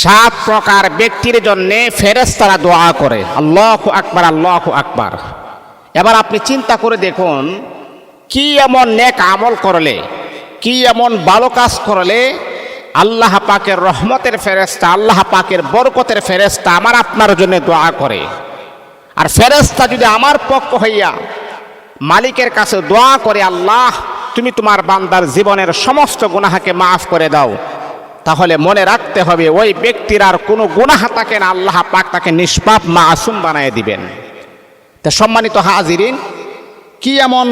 সাত প্রকার ব্যক্তির জন্য ফেরেস্তারা দোয়া করে। আল্লাহ আকবার আল্লাহ আকবার। এবার আপনি চিন্তা করে দেখুন, কি এমন নেক আমল করলে, কি এমন ভালো কাজ করলে আল্লাহ পাকের রহমতের ফেরেস্তা আল্লাহ পাকের বরকতের ফেরেস্তা আমার আপনার জন্য দোয়া করে। আর ফেরেস্তা যদি আমার পক্ষ হইয়া মালিকের কাছে দোয়া করে, আল্লাহ তুমি তোমার বান্দার জীবনের সমস্ত গুনাহাকে মাফ করে দাও। তাহলে মনে রাখতে হবে, ওই ব্যক্তির আর কোনো গুনাহা তাকে না, আল্লাহ পাক তাকে নিষ্পাপ মাসুম বানায় দিবেন। তা সম্মানিত হাজিরিন, কি এমন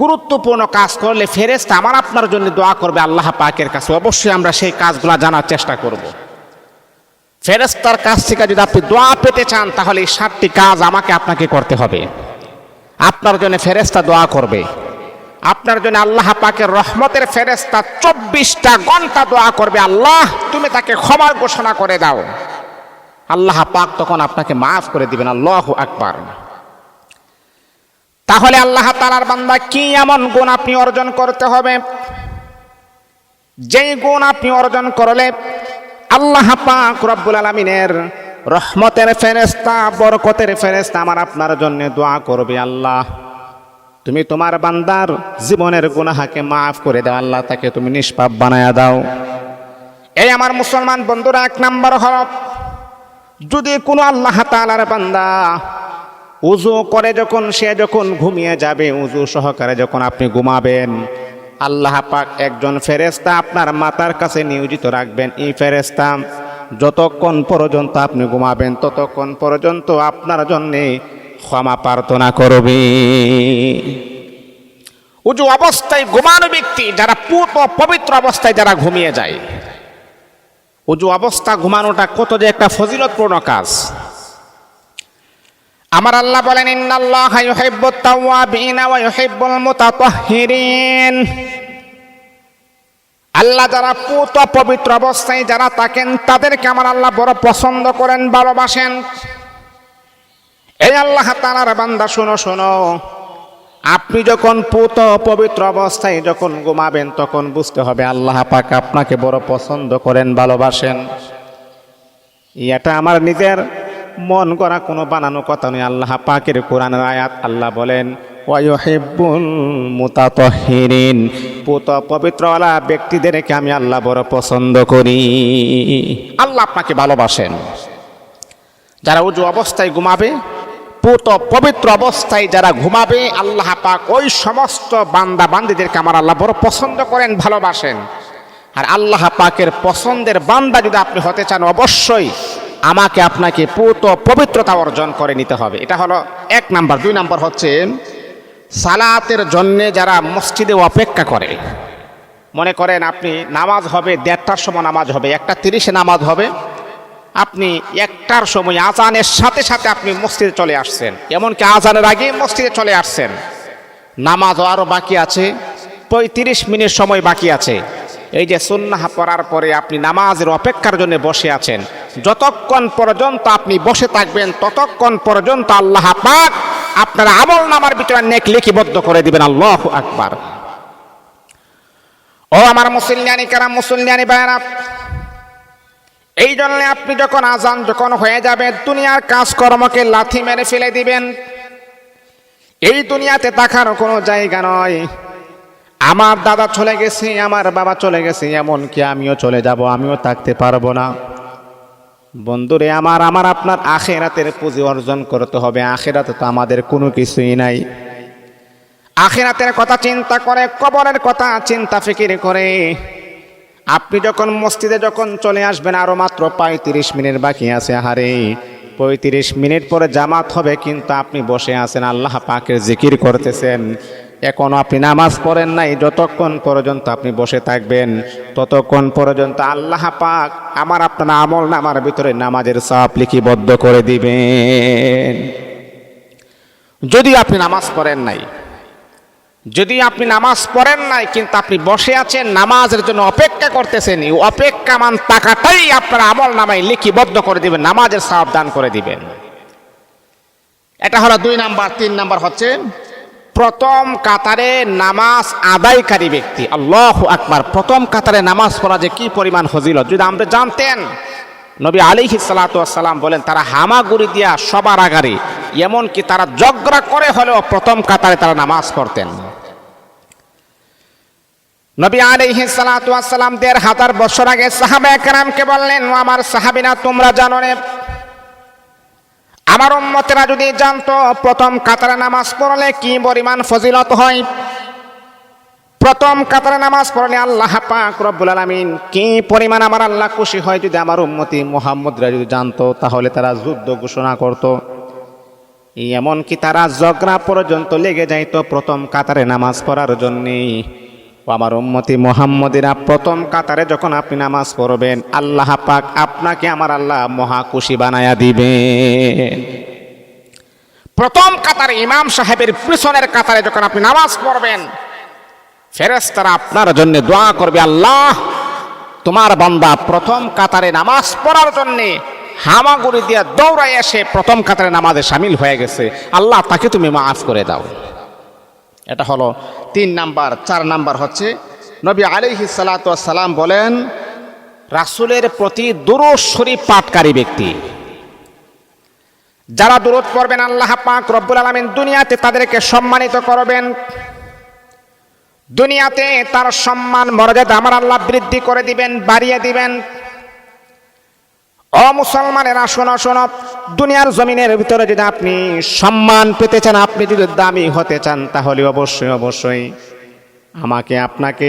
গুরুত্বপূর্ণ কাজ করলে ফেরেস্তা আমার আপনার জন্য দোয়া করবে আল্লাহ পাকের কাছে? অবশ্যই আমরা সেই কাজগুলো জানার চেষ্টা করব। ফেরেস্তার কাছ থেকে যদি আপনি দোয়া পেতে চান, তাহলে এই সাতটি কাজ আমাকে আপনাকে করতে হবে। আপনার জন্য ফেরেস্তা দোয়া করবে। আপনার জন্য আল্লাহ পাকের রহমতের ফেরেস্তা চব্বিশটা ঘণ্টা দোয়া করবে, আল্লাহ, তুমি তাকে ক্ষমার ঘোষণা করে দাও। আল্লাহ পাক তখন আপনাকে মাফ করে দিবেন, আল্লাহ আকবার। তাহলে আল্লাহ তালার বান্দা কি এমন গুণ আপনি অর্জন করতে হবে? যেই গুণ আপনি অর্জন করলে আল্লাহ পাক রব্বুল আলমিনের রহমতের ফেরেস্তা বরকতের ফেরেস্তা আমার আপনার জন্য দোয়া করবে, আল্লাহ। তুমি তোমার বান্দার জীবনের গুনাহাকে মাফ করে দাও, আল্লাহ তাকে তুমি নিষ্পাপ বানায়া দাও। এই আমার মুসলমান বন্ধুরা, এক নাম্বার হল যদি কোনো আল্লাহ তালার বান্দা উজু করে যখন, সে যখন ঘুমিয়ে যাবে উজু সহকারে যখন আপনি ঘুমাবেন, আল্লাহ পাক একজন ফেরেস্তা আপনার মাতার কাছে নিয়োজিত রাখবেন। এই ফেরেস্তা যতক্ষণ পর্যন্ত আপনি ঘুমাবেন, ততক্ষণ পর্যন্ত আপনার জন্যে ক্ষমা প্রার্থনা করবে। উজু অবস্থায় ঘুমানো ব্যক্তি যারা পূর্ব পবিত্র অবস্থায় যারা ঘুমিয়ে যায় উজু অবস্থা ঘুমানোটা কত যে একটা ফজিলতপূর্ণ কাজ। আমার আল্লাহ বলেন, ইন্নাল্লাহ ওয়া আল্লাহ যারা পুত পবিত্র অবস্থায় যারা থাকেন, তাদেরকে আমার আল্লাহ বড় পছন্দ করেন, ভালোবাসেন। এই আল্লাহ তালার বান্দা, শোনো শোনো। আপনি যখন পুত পবিত্র অবস্থায় যখন ঘুমাবেন, তখন বুঝতে হবে আল্লাহ পাক আপনাকে বড় পছন্দ করেন, ভালোবাসেন। এটা আমার নিজের মন করা কোনো বানানো কথা নয়। আল্লাহ পাকের কোরআনের আয়াত আল্লাহ বলেন মুতাতহিরিন পুত পবিত্রওয়ালা ব্যক্তিদেরকে আমি আল্লাহ বড় পছন্দ করি। আল্লাহ আপনাকে ভালোবাসেন। যারা উজু অবস্থায় ঘুমাবে পুত পবিত্র অবস্থায় যারা ঘুমাবে, আল্লাহ পাক ওই সমস্ত বান্দা বান্দিদেরকে আমার আল্লাহ বড় পছন্দ করেন, ভালোবাসেন। আর আল্লাহ পাকের পছন্দের বান্দা যদি আপনি হতে চান, অবশ্যই আমাকে আপনাকে পুত পবিত্রতা অর্জন করে নিতে হবে। এটা হলো এক নাম্বার। দুই নাম্বার হচ্ছে, সালাতের জন্যে যারা মসজিদে অপেক্ষা করে, মনে করেন আপনি নামাজ হবে, দেড়টার সময় নামাজ হবে, একটা তিরিশে নামাজ হবে আপনি একটার সময় আজানের সাথে সাথে আপনি মসজিদে চলে আসছেন। এমনকি আজানের আগে মসজিদে চলে আসছেন। নামাজও আরও বাকি আছে, পঁয়ত্রিশ মিনিট সময় বাকি আছে। এই যে সুন্নাহ পড়ার পরে আপনি নামাজের অপেক্ষার জন্য বসে আছেন। যতক্ষণ পর্যন্ত আপনি বসে থাকবেন, ততক্ষণ পর্যন্ত আল্লাহ পাক আপনার আমল নামার ভিতরে নেক লিখিবদ্ধ করে দিবেন। আল্লাহ আকবার। ও আমার মুসলিয়ানি কারা মুসলিয়ানি ভাইরা এই জন্য আপনি যখন আজান যখন হয়ে যাবে, দুনিয়ার কাজকর্মকে লাথি মেরে ফেলে দিবেন। এই দুনিয়াতে তাকার কোনো জায়গা নয়। আমার দাদা চলে গেছে, আমার বাবা চলে গেছে, এমনকি আমিও চলে যাব, আমিও থাকতে পারব না। বন্ধুরে, আমার আমার আপনার আখেরাতের পুঁজি অর্জন করতে হবে, আখেরাতে তো আমাদের কোনো কিছুই নাই। আখেরাতের কথা চিন্তা করে, কবরের কথা চিন্তা ফিকির করে। আপনি যখন মসজিদে যখন চলে আসবেন আরও মাত্র পঁয়ত্রিশ মিনিট বাকি আছে। হারে পঁয়ত্রিশ মিনিট পরে জামাত হবে, কিন্তু আপনি বসে আছেন, আল্লাহ পাকের জিকির করতেছেন। এখনও আপনি নামাজ পড়েন নাই, যতক্ষণ পর্যন্ত আপনি বসে থাকবেন, ততক্ষণ পর্যন্ত আল্লাহ পাক আমার, আপনার আমল নামার ভিতরে নামাজের চাপ লিখিবদ্ধ করে দিবেন। যদি আপনি নামাজ পড়েন নাই যদি আপনি নামাজ পড়েন নাই কিন্তু আপনি বসে আছেন নামাজের জন্য অপেক্ষা করতেছেন অপেক্ষা মান টাকাটাই আপনার আমল নামায় লিখিবদ্ধ করে দিবেন নামাজের সাবধান করে দিবেন। এটা হলো দুই নাম্বার তিন নাম্বার হচ্ছে প্রথম কাতারে নামাজ আদায়কারী ব্যক্তি আল্লাহ আকবার প্রথম কাতারে নামাজ পড়া যে কি পরিমাণ ফজিলত যদি আমরা জানতেন নবী আলিহি সালাতাম বলেন, তারা হামাগুড়ি দিয়া সবার আগারে এমনকি তারা জগরা করে হলেও প্রথম কাতারে তারা নামাজ পড়তেন। নবী আলিহি সালাতাম দেড় হাজার বছর আগে সাহাবা একরামকে বললেন আমার সাহাবিনা তোমরা জানো নে, আমার উম্মতেরা যদি জানতো প্রথম কাতারে নামাজ পড়লে কি পরিমাণ ফজিলত হয়? প্রথম কাতারে নামাজ পড়লে আল্লাহ পাক রব্বুল আলামিন কি পরিমাণ আমার আল্লাহ খুশি হয় যদি আমার উম্মতি মোহাম্মদরা যদি জানতো, তাহলে তারা যুদ্ধ ঘোষণা করত। এমনকি তারা জগরা পর্যন্ত লেগে যাইতো প্রথম কাতারে নামাজ পড়ার জন্যে আমার উম্মতি মোহাম্মদিরা প্রথম কাতারে যখন আপনি নামাজ পড়বেন, আল্লাহ পাক আপনাকে আমার আল্লাহ মহা খুশি বানায়া দিবেন। প্রথম কাতারে ইমাম সাহেবের পিছনের কাতারে যখন আপনি নামাজ পড়বেন ফেরেস্তারা আপনার জন্য দোয়া করবে, আল্লাহ, তোমার বান্দা প্রথম কাতারে নামাজ পড়ার জন্যে হামাগুড়ি দিয়ে দৌড়াই এসে প্রথম কাতারে নামাজে সামিল হয়ে গেছে। আল্লাহ, তাকে তুমি মাফ করে দাও। এটা হলো তিন নাম্বার, চার নাম্বার হচ্ছে, নবী আলিহি সালাম বলেন, রাসুলের প্রতি দুরুদ শরীফ পাঠকারী ব্যক্তি। যারা দূরত পড়বেন, আল্লাহ পাক রব্বুল আলমিন দুনিয়াতে তাদেরকে সম্মানিত করবেন। দুনিয়াতে তার সম্মান, মর্যাদা আমার আল্লাহ বৃদ্ধি করে দিবেন, বাড়িয়ে দিবেন। ও মুসলমানেরা, শোনো শোনো, দুনিয়ার জমিনের ভিতরে যদি আপনি সম্মান পেতে চান, আপনি যদি দামি হতে চান, তাহলে অবশ্যই অবশ্যই আমাকে আপনাকে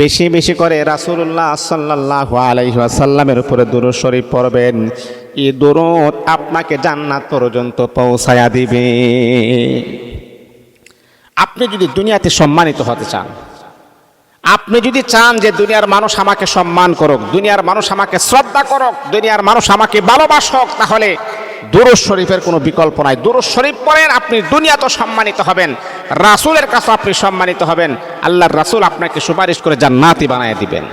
বেশি বেশি করে রাসুল্লাহ সাল্লাহ আলাইসাল্লামের উপরে দূর শরীফ পড়বেন। এই দূরত আপনাকে জান্নাত পর্যন্ত পৌঁছায়া দিবে। আপনি যদি দুনিয়াতে সম্মানিত হতে চান, আপনি যদি চান যে দুনিয়ার মানুষ আমাকে সম্মান করুক, দুনিয়ার মানুষ আমাকে শ্রদ্ধা করুক, দুনিয়ার মানুষ আমাকে ভালোবাসক, তাহলে দুরুজ শরীফের কোনো বিকল্প নাই। দুরুজ শরীফ পড়েন, আপনি দুনিয়া তো সম্মানিত হবেন। রাসুলের কাছে আপনি সম্মানিত হবেন। আল্লাহর রাসুল আপনাকে সুপারিশ করে জান্নাতি বানায় দিবেন।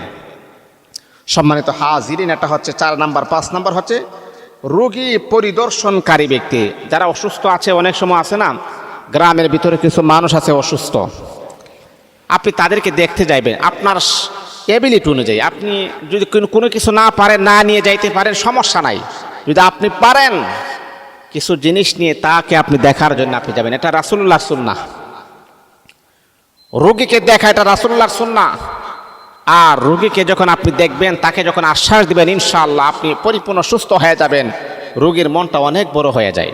সম্মানিত হাজিরিন, এটা হচ্ছে চার নাম্বার, পাঁচ নাম্বার হচ্ছে রোগী পরিদর্শনকারী ব্যক্তি। যারা অসুস্থ আছে, অনেক সময় আছে না গ্রামের ভিতরে কিছু মানুষ আছে অসুস্থ। আপনি তাদেরকে দেখতে যাইবেন। আপনার এবিলিটি অনুযায়ী। আপনি যদি কোনো- কিছু না পারেন, না নিয়ে যাইতে পারেন, সমস্যা নাই। যদি আপনি পারেন কিছু জিনিস নিয়ে, তাকে আপনি দেখার জন্য আপনি যাবেন। এটা রাসুল্লাহ সুন্না রোগীকে দেখা, এটা রাসুল্লাহর সুন্না আর রোগীকে যখন আপনি দেখবেন, তাকে যখন আশ্বাস দিবেন, ইনশাআল্লাহ আপনি পরিপূর্ণ সুস্থ হয়ে যাবেন। রোগীর মনটা অনেক বড় হয়ে যায়।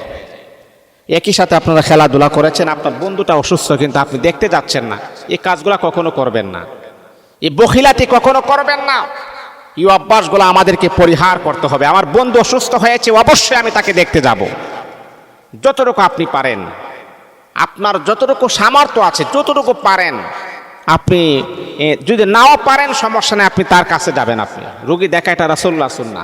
একই সাথে আপনারা খেলাধুলা করেছেন, আপনার বন্ধুটা অসুস্থ কিন্তু আপনি দেখতে যাচ্ছেন না। এই কাজগুলা কখনো করবেন না। এই বখিলাতি কখনো করবেন না। এই অভ্যাসগুলো আমাদেরকে পরিহার করতে হবে। আমার বন্ধু অসুস্থ হয়েছে, অবশ্যই আমি তাকে দেখতে যাব। যতটুকু আপনি পারেন। আপনার যতটুকু সামর্থ্য আছে, যতটুকু পারেন। আপনি যদি নাও পারেন, সমস্যা নেই, আপনি তার কাছে যাবেন আপনি। রুগী দেখা এটা রাসুল্লাহ সুন্না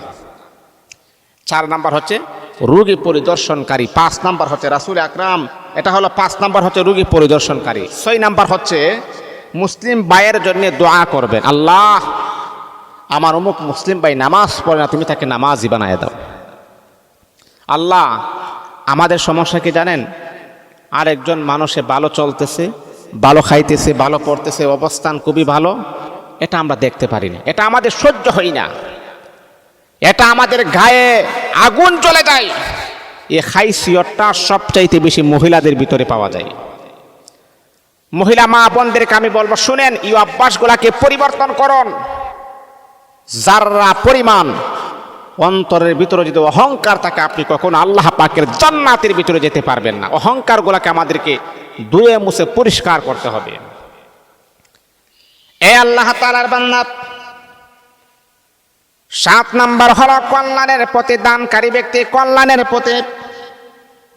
চার নাম্বার হচ্ছে রুগী পরিদর্শনকারী। পাঁচ নাম্বার হচ্ছে রাসুল আকরাম। এটা হলো পাঁচ নাম্বার হচ্ছে রুগী পরিদর্শনকারী। ছয় নাম্বার হচ্ছে মুসলিম ভাইয়ের জন্য দোয়া করবেন। আল্লাহ, আমার অমুক মুসলিম ভাই নামাজ পড়ে না, তুমি তাকে নামাজই বানায় দাও। আল্লাহ, আমাদের সমস্যা কি জানেন? আরেকজন মানুষে ভালো চলতেছে, ভালো খাইতেছে, ভালো পড়তেছে, অবস্থান খুবই ভালো, এটা আমরা দেখতে পারি না এটা আমাদের সহ্য হয় না। এটা আমাদের গায়ে আগুন চলে যায়। এ এই হাইসিয়তটা সবচাইতে বেশি মহিলাদের ভিতরে পাওয়া যায়। মহিলা মা বোনদেরকে আমি বলব, শুনেন, এই অভ্যাসগুলাকে পরিবর্তন করুন। যারা পরিমাণ অন্তরের ভিতরে যদি অহংকার থাকে, আপনি কখনো আল্লাহ পাকের জান্নাতের ভিতরে যেতে পারবেন না। অহংকারগুলাকে আমাদেরকে ধুয়ে মুছে পরিষ্কার করতে হবে। এ আল্লাহ তালার বান্নাত সাত নাম্বার হল কল্যাণের পথে দানকারী ব্যক্তি, কল্যাণের পথে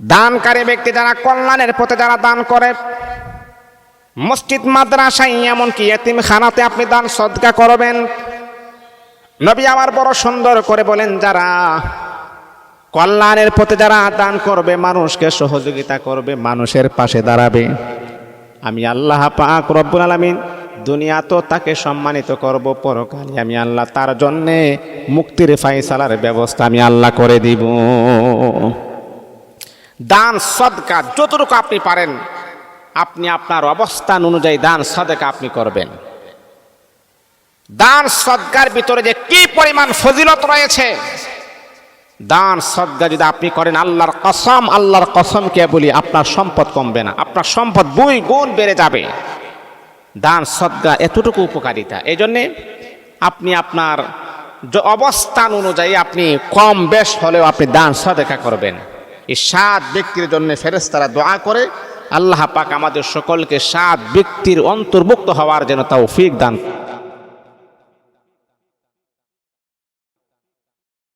দানকারী ব্যক্তি যারা কল্যাণের পথে যারা দান করে। মসজিদ, মাদ্রাসায় এমনকি এতিম খানাতে আপনি দান সদকা করবেন। নবী আমার বড় সুন্দর করে বলেন, যারা কল্যাণের পথে যারা দান করবে, মানুষকে সহযোগিতা করবে, মানুষের পাশে দাঁড়াবে। আমি আল্লাহ পাক রব্বুল আলামিন দুনিয়া তো তাকে সম্মানিত করব পরকালে আমি আল্লাহ, তার জন্যে মুক্তির ফাইসালার ব্যবস্থা আমি আল্লাহ করে দিব। দান, সদকা, যতটুকু আপনি পারেন, আপনি আপনার অবস্থান অনুযায়ী দান, সদকা আপনি করবেন। দান, সদকার ভিতরে যে কি পরিমাণ ফজিলত রয়েছে, দান সদ্গা যদি আপনি করেন, আল্লাহর কসম, আল্লাহর কসমকে বলি, আপনার সম্পদ কমবে না, আপনার সম্পদ দুই গুণ বেড়ে যাবে। দান, সদ্গা, এতটুকু উপকারিতা। এই জন্যে আপনি আপনার অবস্থান অনুযায়ী আপনি কম বেশ হলেও আপনি দান, সদেকা করবেন। এই সাত ব্যক্তির জন্য ফেরেস্তারা দোয়া করে, আল্লাহ পাক আমাদের সকলকে সাত ব্যক্তির অন্তর্ভুক্ত হওয়ার যেন তৌফিক দান